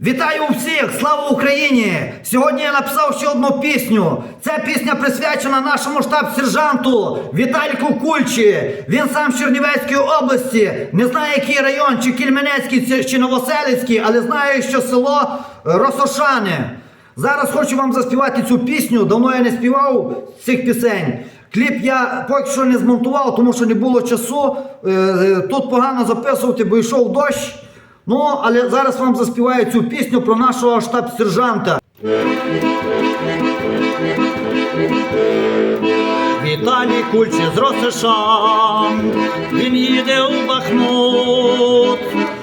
Вітаю всіх! Слава Україні! Сьогодні я написав ще одну пісню. Ця пісня присвячена нашому штаб-сержанту Віталіку Кульчі. Він сам з Чернівецької області. Не знаю, який район, чи Кільменецький, чи- Новоселицький, але знаю, що село е, Росошани. Зараз хочу вам заспівати цю пісню. Давно я не співав цих пісень. Кліп я поки що не змонтував, тому що не було часу. Е, е, Тут погано записувати, бо йшов дощ. Ну, але зараз вам заспіваю цю пісню про нашого штаб-сержанта. Віталій Кульчі з Росишан, він їде у Бахмут,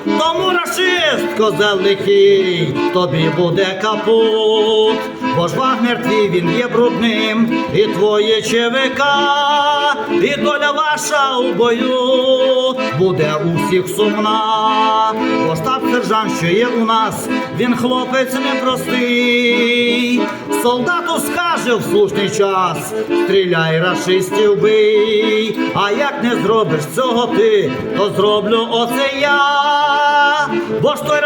тому рашист козел лихий, тобі буде капут, бо ж Вагнер твій він є брудним, і твоє ЧВК, і доля ваша у бою буде у всіх сумна, бо штаб сержант, що є у нас, він хлопець непростий, солдату скаже в слушний час, стріляй рашистів бий, а як не зробиш цього ти, то зроблю оце я, бо ж той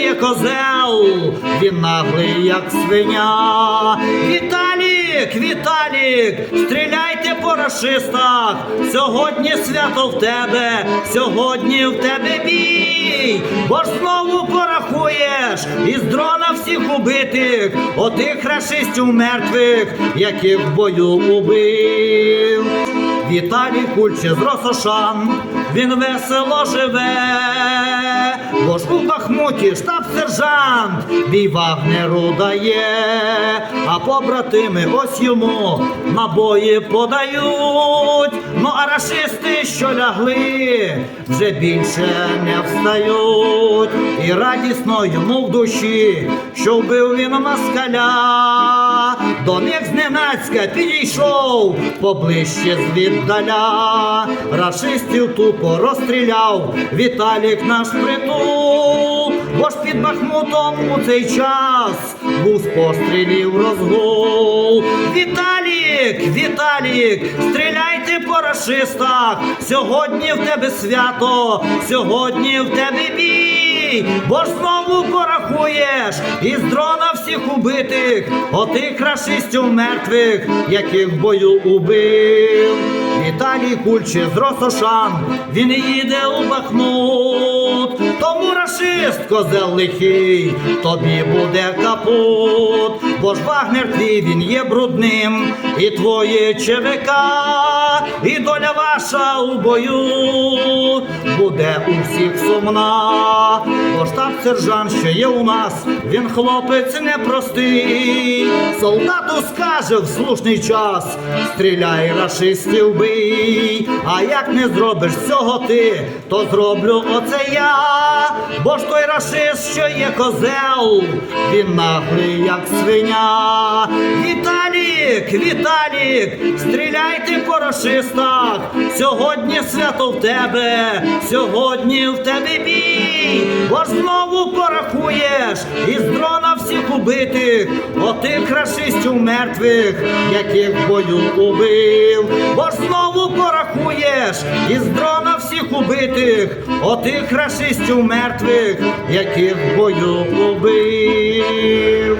є козел, він наглий, як свиня. Віталік, Віталік, стріляйте по рашистах, сьогодні свято в тебе, сьогодні в тебе бій, бо ж знову порахуєш із дрона всіх убитих, отих рашистів мертвих, яких в бою убив. Віталій Кульче з Росошан, він весело живе, бо ж у штаб-сержант бій Вагнеру дає, а побратими ось йому набої подають. Ну а рашисти, що лягли, вже більше не встають. І радісно йому в душі, що вбив він москаля. До них зненацька підійшов поближче звіддаля. Рашистів тупо розстріляв Віталік наш притул. Бо ж під Бахмутом у цей час був пострілів розгул. Віталік, Віталік, стріляйте по рашистах. Сьогодні в тебе свято, сьогодні в тебе бій. Бо ж знову порахуєш із дрона всіх убитих, отих рашистів мертвих, яких в бою убив. Віталій Кульче з Росошан, він їде у Бахмут, тому расист, козел лихий, тобі буде капут, бо ж Вагнер твій він є брудним, і твоє ЧВК, і доля ваша у бою буде у всіх сумна, бо штаб сержант, що є у нас, він хлопець непростий, солдату скаже в слушний час, стріляй рашистів бий, а як не зробиш цього ти, то зроблю оце я, бо ж той рашист, що є козел, він наглий, як свиня. Віталік, Віталік, стріляйте по рашистах, сьогодні свято в тебе, сьогодні в тебе бій, бо знову порахуєш із дрона всіх убитих, отих рашистів мертвих, яких в бою убив, бо знову порахуєш із дрона всіх убитих, отих рашистів мертвих, яких в бою убив.